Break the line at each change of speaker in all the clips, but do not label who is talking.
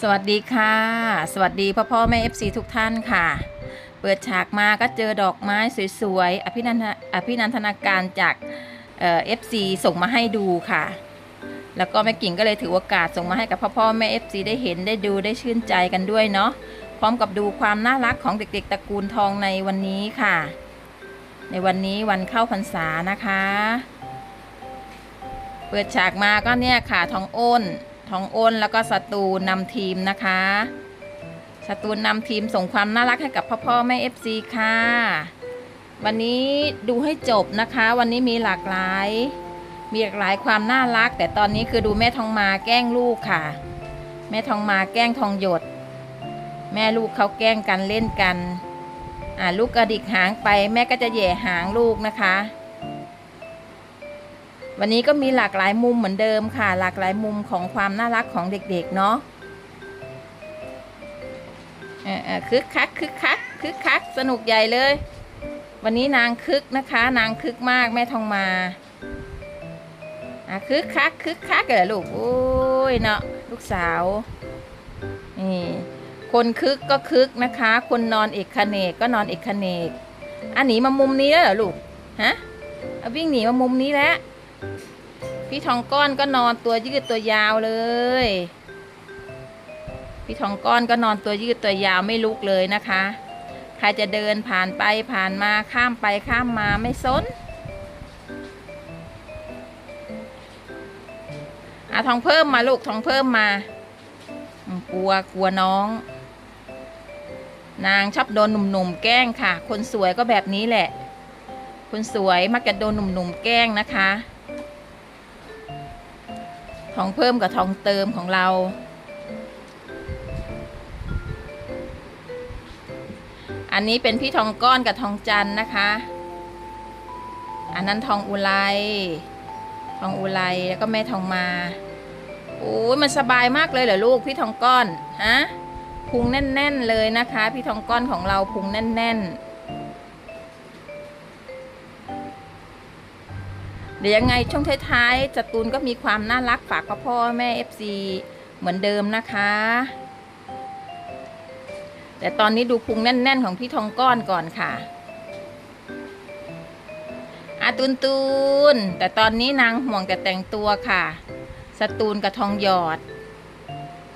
สวัสดีค่ะ สวัสดีพ่อพ่อแม่ FC ทุกท่านค่ะ เปิดฉากมาก็เจอดอกไม้สวยๆ อภินันทอภินันทนาการจากเอ่อฟซีส่งมาให้ดูค่ะ แล้วก็แม่กิ่งก็เลยถือโอกาสส่งมาให้กับพ่อพ่อแม่ FC ได้เห็นได้ดูได้ชื่นใจกันด้วยเนาะพร้อมกับดูความน่ารักของเด็กๆตระกูลทองในวันนี้ค่ะ ในวันนี้วันเข้าพรรษานะคะ เปิดฉากมาก็เนี่ยค่ะทองอ้น ทองอ้นแล้วก็สตูนำทีมนะคะสตูนนำทีมส่งความน่ารักให้กับพ่อพ่อแม่เอฟซีค่ะ วันนี้ดูให้จบนะคะ วันนี้มีหลากหลาย มีหลากหลายความน่ารัก แต่ตอนนี้คือดูแม่ทองมาแกล้งลูกค่ะ แม่ทองมาแกล้งทองหยด แม่ลูกเขาแกล้งกันเล่นกัน อ่าลูกกระดิกหางไป แม่ก็จะแหย่หางลูกนะคะ วันนี้ก็มีหลากหลายมุมเหมือนเดิมค่ะ หลากหลายมุมของความน่ารักของเด็กๆเนาะคึกคักคึกคักคึกคักสนุกใหญ่เลย วันนี้นางคึกนะคะ นางคึกมากแม่ทองมาคึกคักคึกคักเหรอลูกโอ้ยเนาะลูกสาวนี่คนคึกก็คึกนะคะ คนนอนเอกคเนกก็นอนเอกคเนกอันหนีมามุมนี้แล้วเหรอลูกฮะเอาวิ่งหนีมามุมนี้แล้ว พี่ทองก้อนก็นอนตัวยืดตัวยาวเลย พี่ทองก้อนก็นอนตัวยืดตัวยาวไม่ลุกเลยนะคะ ใครจะเดินผ่านไปผ่านมาข้ามไปข้ามมาไม่สนอาทองเพิ่มมาลูกทองเพิ่มมา กลัวกลัวน้อง นางชอบโดนหนุ่มๆแกล้งค่ะ คนสวยก็แบบนี้แหละ คนสวยมักจะโดนหนุ่มๆแกล้งนะคะ ทองเพิ่มกับทองเติมของเรา อันนี้เป็นพี่ทองก้อนกับทองจันนะคะ อันนั้นทองอุไรทองอุไรแล้วก็แม่ทองมาโอ้ยมันสบายมากเลยเหรอลูกพี่ทองก้อนฮะพุงแน่น ๆ เลยนะคะ พี่ทองก้อนของเราพุงแน่น ๆ ดี๋ยวยังไงช่วงท้ายๆจตูนก็มีความน่ารักฝากพ่อพ่อแม่ FC เหมือนเดิมนะคะ แต่ตอนนี้ดูพุงแน่น ๆ ของพี่ทองก้อนก่อนค่ะอาตูนตูนแต่ตอนนี้นางห่วงแต่แต่งตัวค่ะ สตูนกับทองหยอด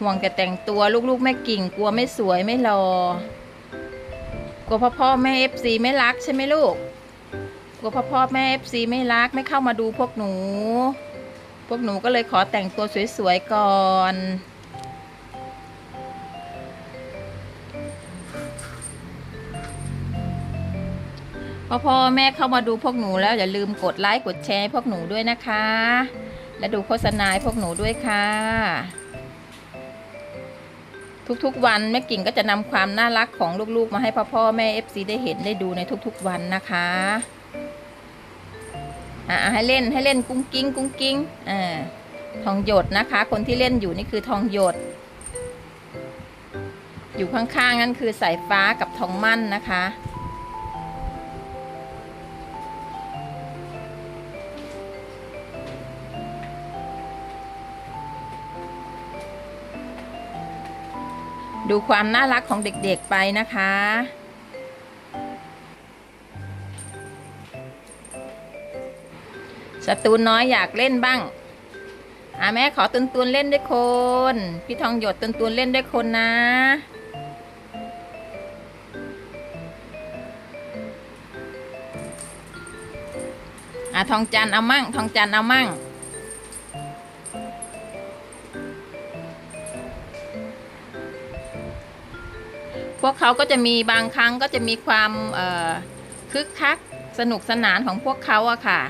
ห่วงแต่แต่งตัวลูกๆแม่กิ่งกลัวไม่สวยไม่รอกลัวพ่อพ่อแม่ FC ไม่รักใช่ไหมลูก กลัวพ่อพ่อแม่เอฟซีไม่รักไม่เข้ามาดูพวกหนู พวกหนูก็เลยขอแต่งตัวสวยๆก่อนพ่อพ่อแม่เข้ามาดูพวกหนูแล้วอย่าลืมกดไลค์กดแชร์ให้พวกหนูด้วยนะคะ และดูโฆษณาให้พวกหนูด้วยค่ะ ทุกๆวันแม่กิ่งก็จะนำความน่ารักของลูกๆ มาให้พ่อพ่อแม่เอฟซีได้เห็นได้ดูในทุกๆวันนะคะ อ่าให้เล่นให้เล่นกุ้งกิ้งกุ้งกิ้งอ่าทองหยดนะคะ คนที่เล่นอยู่นี่คือทองหยด อยู่ข้างๆนั่นคือสายฟ้ากับทองมั่นนะคะดูความน่ารักของเด็กๆไปนะคะ สตูนน้อยอยากเล่นบ้างอะแม่ขอตุนตุนเล่นด้วยคน พี่ทองหยดตุนตุนเล่นด้วยคนนะ อะทองจันเอามั่ง ทองจันเอามั่ง พวกเขาก็จะมีบางครั้งก็จะมีความเอ่อคึกคักสนุกสนานของพวกเขาอะค่ะ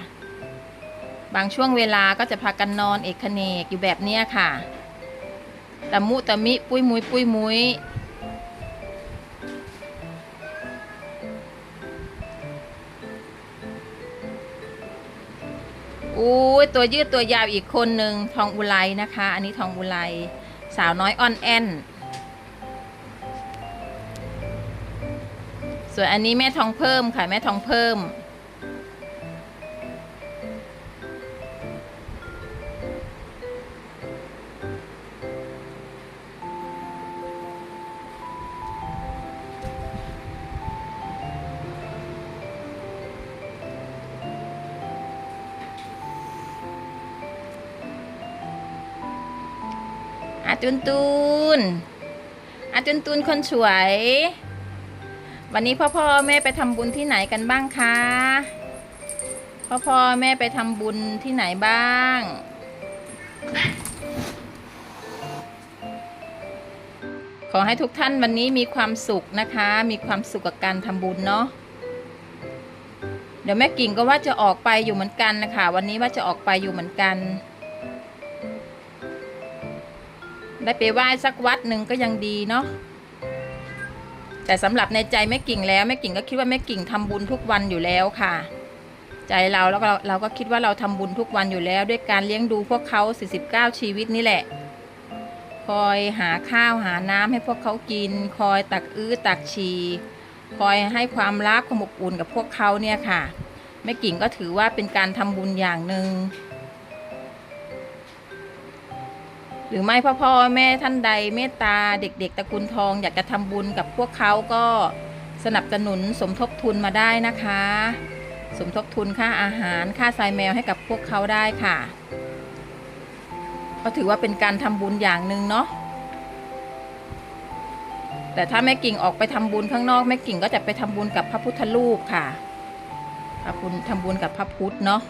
บางช่วงเวลาก็จะพากันนอนเอกเขนกอยู่แบบเนี้ยค่ะตะมุตะมิปุ้ยมุยปุ้ยมุยอุ้ยตัวยืดตัวยาวอีกคนหนึ่งทองอุไรนะคะ อันนี้ทองอุไรสาวน้อยอ่อนแอนส่วนอันนี้แม่ทองเพิ่มค่ะแม่ทองเพิ่ม จุนตูนอาจุนตูนคนสวย วันนี้พ่อพ่อแม่ไปทำบุญที่ไหนกันบ้างคะพ่อพ่อแม่ไปทำบุญที่ไหนบ้าง ขอให้ทุกท่านวันนี้มีความสุขนะคะ มีความสุขกับการทำบุญเนาะเดี๋ยวแม่กิ่งก็ว่าจะออกไปอยู่เหมือนกันนะคะวันนี้ว่าจะออกไปอยู่เหมือนกัน ได้ไปไหว้สักวัดหนึ่งก็ยังดีเนาะแต่สำหรับในใจแม่กิ่งแล้วแม่กิ่งก็คิดว่าแม่กิ่งทำบุญทุกวันอยู่แล้วค่ะ ใจเราแล้วเราเราก็คิดว่าเราทำบุญทุกวันอยู่แล้ว ด้วยการเลี้ยงดูพวกเขา 49 ชีวิตนี่แหละ คอยหาข้าวหาน้ำให้พวกเขากิน คอยตักอื้อตักฉี่คอยให้ความรักความอบอุ่นกับพวกเขาเนี่ยค่ะแม่กิ่งก็ถือว่าเป็นการทำบุญอย่างหนึ่ง หรือไม่พ่อพ่อแม่ท่านใดเมตตาเด็ก ๆตระกูลทอง อยากจะทำบุญกับพวกเขาก็สนับสนุนสมทบทุนมาได้นะคะ สมทบทุนค่าอาหารค่าทรายแมวให้กับพวกเขาได้ค่ะ ก็ถือว่าเป็นการทำบุญอย่างหนึ่งเนาะแต่ถ้าแม่กิ่งออกไปทำบุญข้างนอกแม่กิ่งก็จะไปทำบุญกับพระพุทธรูปค่ะทำบุญทำบุญกับพระพุทธเนาะ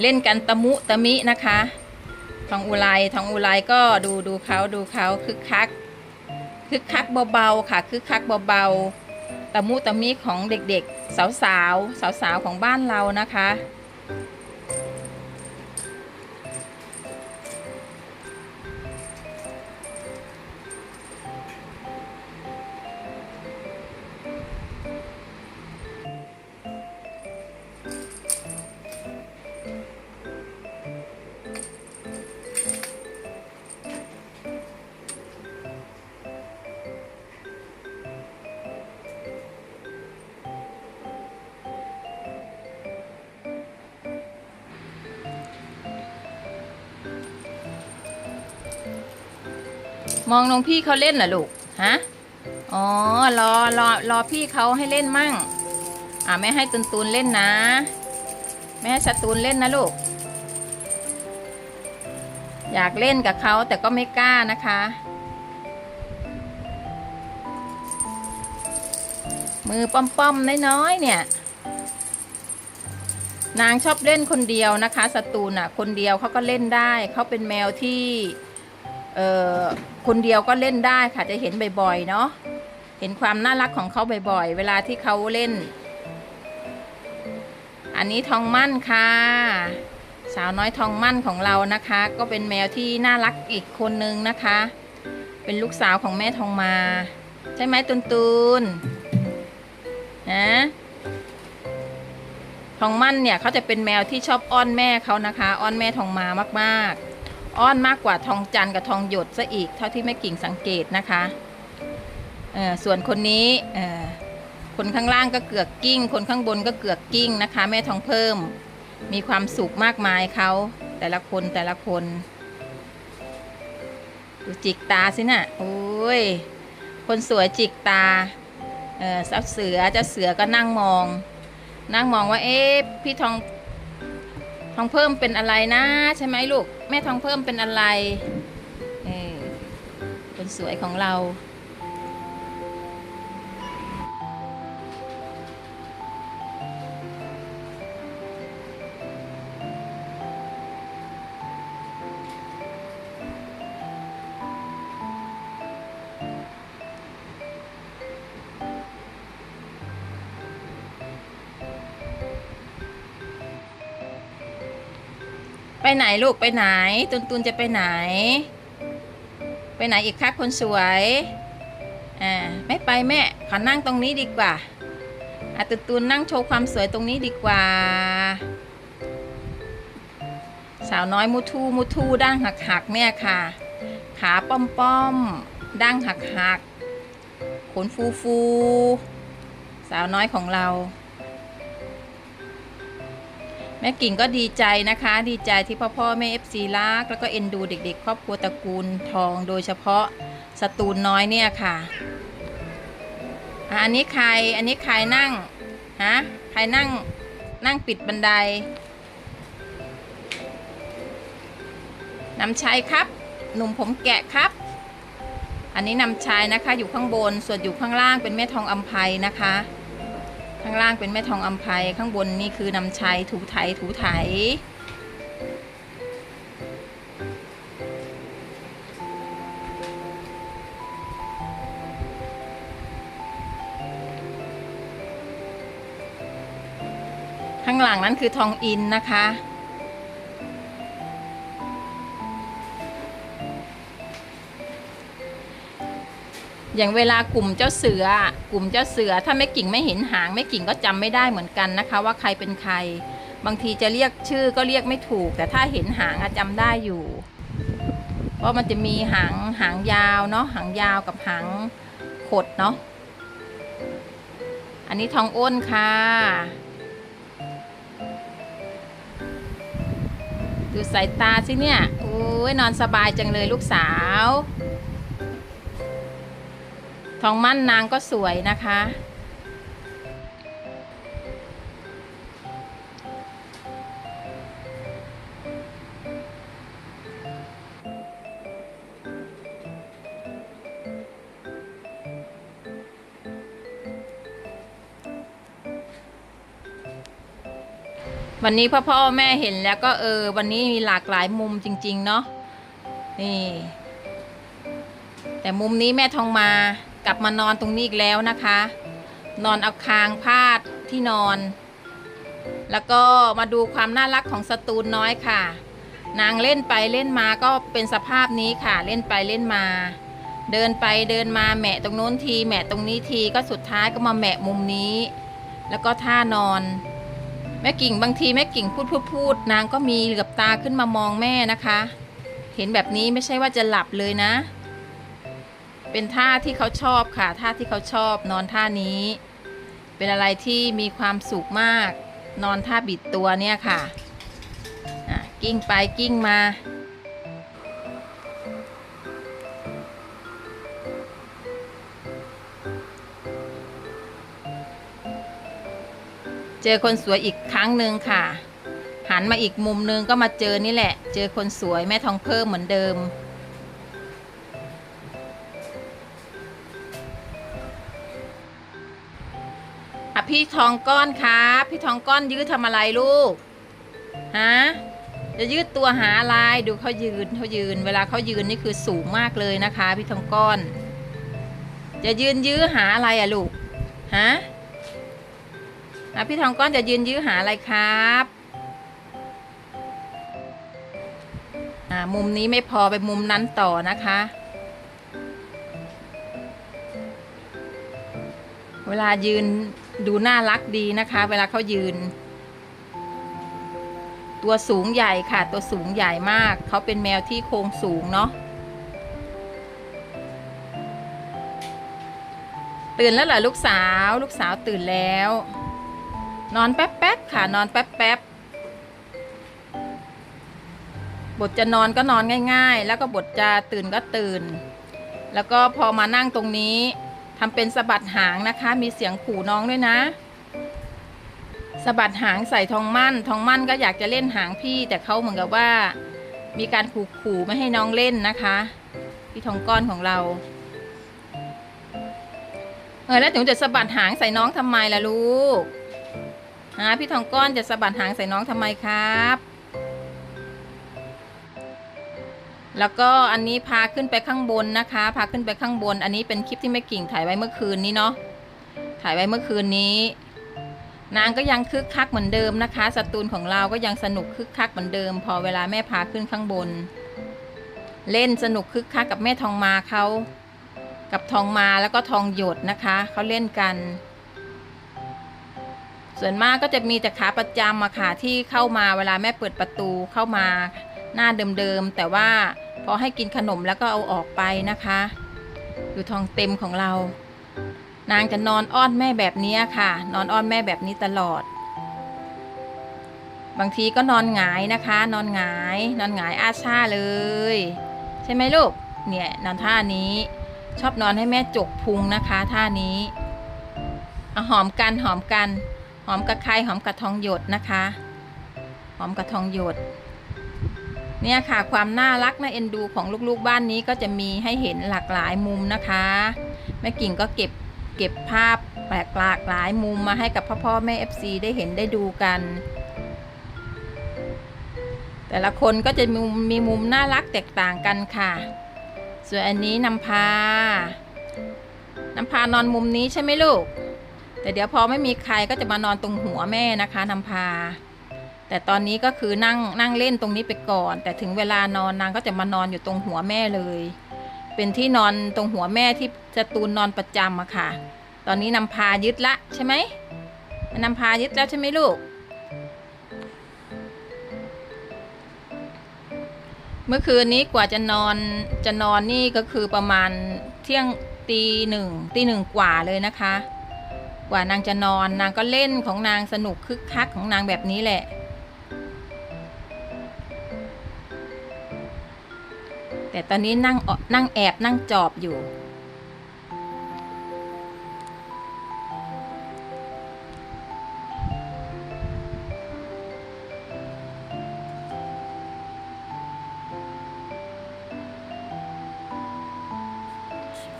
เล่นกันตะมุตะมินะคะ ทองอุไรทองอุไรก็ดูดูเขาดูเขาคึกคักคึกคักเบาๆค่ะคึกคักเบาๆตะมุตะมิของเด็กๆ สาวๆสาวๆของบ้านเรานะคะ มองน้องพี่เขาเล่นเหรอลูก ฮะ อ๋อ รอ รอ รอพี่เขาให้เล่นมั่ง อ่าไม่ให้ตุนตุนเล่นนะไม่ให้สตูนเล่นนะลูก อยากเล่นกับเขาแต่ก็ไม่กล้านะคะ มือป้อมๆน้อยๆเนี่ยนางชอบเล่นคนเดียวนะคะสตูนอะ คนเดียวเขาก็เล่นได้ เขาเป็นแมวที่ คนเดียวก็เล่นได้ค่ะจะเห็นบ่อยๆเนาะเห็นความน่ารักของเขาบ่อยๆ เวลาที่เขาเล่น อันนี้ทองมั่นค่ะ สาวน้อยทองมั่นของเรานะคะ ก็เป็นแมวที่น่ารักอีกคนนึงนะคะ เป็นลูกสาวของแม่ทองมา ใช่ไหมตุนตุนฮะทองมั่นเนี่ยเขาจะเป็นแมวที่ชอบอ้อนแม่เขานะคะ อ้อนแม่ทองมามากๆ อ้อนมากกว่าทองจันกับทองหยดซะอีกเท่าที่แม่กิ่งสังเกตนะคะเออส่วนคนนี้เออคนข้างล่างก็เกือกกิ้ง คนข้างบนก็เกือกกิ้งนะคะ แม่ทองเพิ่มมีความสุขมากมายเขาแต่ละคนแต่ละคนดูจิกตาสินะโอ้ยคนสวยจิกตาเออเจ้าเสือเจ้าเสือก็นั่งมอง นั่งมองว่าเอ๊ะพี่ทอง ทองเพิ่มเป็นอะไรนะ ใช่ไหมลูก แม่ทองเพิ่มเป็นอะไรเออคนสวยของเรา ไปไหนลูกไปไหน ตุนตุนจะไปไหน ไปไหนอีกคะคนสวยอ่าไม่ไปแม่ขอนั่งตรงนี้ดีกว่าอะตุนตุนนั่งโชว์ความสวยตรงนี้ดีกว่า สาวน้อยมุทูมุทูดั้งหักหักเนี่ยค่ะ ขาป้อมป้อมดั้งหักหักขนฟูฟู สาวน้อยของเรา ม่ม่กิ่งก็ดีใจนะคะ ดีใจที่พ่อพ่อแม่เอฟซีรัก แล้วก็เอ็นดูเด็ก ๆ ครอบครัวตระกูลทอง โดยเฉพาะสตูลน้อยเนี่ยค่ะอันนี้ใครอันนี้ใครนั่งฮะใครนั่งนั่งปิดบันไดนำชัยครับ หนุ่มผมแกะครับ อันนี้นำชายนะคะอยู่ข้างบนส่วนอยู่ข้างล่างเป็นแม่ทองอัมภัยนะคะ ข้างล่างเป็นแม่ทองอัมภัยข้างบนนี่คือนำชัยถูไถถูไถข้างหลังนั้นคือทองอินนะคะ อย่างเวลากลุ่มเจ้าเสือกลุ่มเจ้าเสือ ถ้าแม่กิ่งไม่เห็นหางแม่กิ่งก็จำไม่ได้เหมือนกันนะคะ ว่าใครเป็นใคร บางทีจะเรียกชื่อก็เรียกไม่ถูก แต่ถ้าเห็นหางอะจำได้อยู่ เพราะมันจะมีหางหางยาวเนาะหางยาวกับหางขดเนาะอันนี้ทองอ้นค่ะ ดูสายตาสิเนี่ยโอ้ยนอนสบายจังเลยลูกสาว ทองมั่นนางก็สวยนะคะ วันนี้พ่อพ่อแม่เห็นแล้วก็เออ วันนี้มีหลากหลายมุมจริง ๆ เนาะนี่แต่มุมนี้แม่ทองมา กลับมานอนตรงนี้อีกแล้วนะคะ นอนเอาคางพาดที่นอน แล้วก็มาดูความน่ารักของสตูลน้อยค่ะ นางเล่นไปเล่นมาก็เป็นสภาพนี้ค่ะ เล่นไปเล่นมา เดินไปเดินมาแหมะตรงโน้นทีแหมะตรงนี้ทีก็สุดท้ายก็มาแหมะมุมนี้ แล้วก็ท่านอน แม่กิ่งบางทีแม่กิ่งพูดพูดพูดนางก็มีเหลือบตาขึ้นมามองแม่นะคะ เห็นแบบนี้ไม่ใช่ว่าจะหลับเลยนะ เป็นท่าที่เขาชอบค่ะ ท่าที่เขาชอบนอนท่านี้ เป็นอะไรที่มีความสุขมาก นอนท่าบิดตัวเนี่ยค่ะะกิ้งไปกิ้งมาเจอคนสวยอีกครั้งหนึ่งค่ะ หันมาอีกมุมนึงก็มาเจอนี่แหละ เจอคนสวยแม่ทองเพิ่มเหมือนเดิม ทองก้อนครับพี่ทองก้อนยืดทำอะไรลูกฮะจะยืดตัวหาอะไรดูเขายืนเขายืน เวลาเขายืนนี่คือสูงมากเลยนะคะ พี่ทองก้อน จะยืนยื้อหาอะไรอะลูกฮะอะพี่ทองก้อนจะยืนยื้อหาอะไรครับอ่ามุมนี้ไม่พอไปมุมนั้นต่อนะคะ เวลายืน ดูน่ารักดีนะคะ เวลาเขายืน ตัวสูงใหญ่ค่ะ ตัวสูงใหญ่มาก เขาเป็นแมวที่โครงสูงเนาะตื่นแล้วเหรอลูกสาว ลูกสาวตื่นแล้ว นอนแป๊บๆค่ะ นอนแป๊บๆบทจะนอนก็นอนง่าย ๆ แล้วก็บทจะตื่นก็ตื่น แล้วก็พอมานั่งตรงนี้ ทำเป็นสะบัดหางนะคะ มีเสียงขู่น้องด้วยนะสะบัดหางใส่ทองมั่น ทองมั่นก็อยากจะเล่นหางพี่ แต่เขาเหมือนกับว่า มีการขู่ขู่ไม่ให้น้องเล่นนะคะ พี่ทองก้อนของเรา เออแล้วถึงจะสะบัดหางใส่น้องทำไมล่ะลูกฮะพี่ทองก้อนจะสะบัดหางใส่น้องทำไมครับ แล้วก็อันนี้พาขึ้นไปข้างบนนะคะ พาขึ้นไปข้างบน อันนี้เป็นคลิปที่แม่กิ่งถ่ายไว้เมื่อคืนนี้เนาะ ถ่ายไว้เมื่อคืนนี้ นางก็ยังคึกคักเหมือนเดิมนะคะสตูลของเราก็ยังสนุกคึกคักเหมือนเดิม พอเวลาแม่พาขึ้นข้างบน เล่นสนุกคึกคักกับแม่ทองมาเขา กับทองมาแล้วก็ทองหยดนะคะ เขาเล่นกัน ส่วนมากก็จะมีแต่ขาประจำอะค่ะที่เข้ามาเวลาแม่เปิดประตูเข้ามาหน้าเดิมๆแต่ว่า พอให้กินขนมแล้วก็เอาออกไปนะคะดูทองเต็มของเรา นางจะนอนอ้อนแม่แบบนี้ค่ะ นอนอ้อนแม่แบบนี้ตลอด บางทีก็นอนหงายนะคะ นอนหงาย นอนหงายอาชาเลย ใช่ไหมลูก เนี่ยนอนท่านี้ ชอบนอนให้แม่จกพุงนะคะท่านี้อหอมกันหอมกัน หอมกับใครหอมกับทองหยดนะคะ หอมกับทองหยด เนี่ยค่ะความน่ารักน่าเอ็นดูของลูกๆบ้านนี้ก็จะมีให้เห็นหลากหลายมุมนะคะแม่กิ่งก็เก็บเก็บภาพแปลกหลากหลายมุมมาให้กับพ่อพ่อแม่ FC ได้เห็นได้ดูกัน แต่ละคนก็จะมีมีมุมน่ารักแตกต่างกันค่ะ ส่วนอันนี้นำพานำพานอนมุมนี้ใช่ไหมลูก แต่เดี๋ยวพอไม่มีใครก็จะมานอนตรงหัวแม่นะคะนำพา แต่ตอนนี้ก็คือนั่งนั่งเล่นตรงนี้ไปก่อน แต่ถึงเวลานอนนางก็จะมานอนอยู่ตรงหัวแม่เลย เป็นที่นอนตรงหัวแม่ที่จะตูนนอนประจำอะค่ะ ตอนนี้นำพายึดละใช่ไหมนำพายึดแล้วใช่ไหมลูก เมื่อคืนนี้กว่าจะนอนจะนอนนี่ก็คือประมาณเที่ยงตีหนึ่งตีหนึ่งกว่าเลยนะคะ กว่านางจะนอนนางก็เล่นของนางสนุกคึกคักของนางแบบนี้แหละ แต่ตอนนี้นั่งอนั่งแอบนั่งจอบอยู่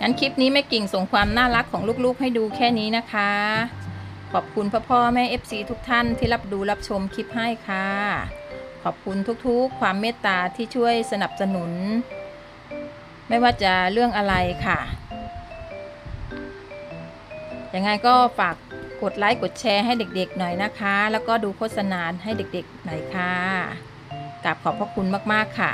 งั้นคลิปนี้แม่กิ่งส่งความน่ารักของลูกๆให้ดูแค่นี้นะคะ ขอบคุณพ่อพ่อแม่ FC ทุกท่านที่รับดูรับชมคลิปให้ค่ะขอบคุณทุกๆ ความเมตตาที่ช่วยสนับสนุน ไม่ว่าจะเรื่องอะไรค่ะ ยังไงก็ฝากกดไลค์กดแชร์ให้เด็กๆหน่อยนะคะ แล้วก็ดูโฆษณาให้เด็กๆหน่อยค่ะกราบขอบพระคุณมากๆค่ะ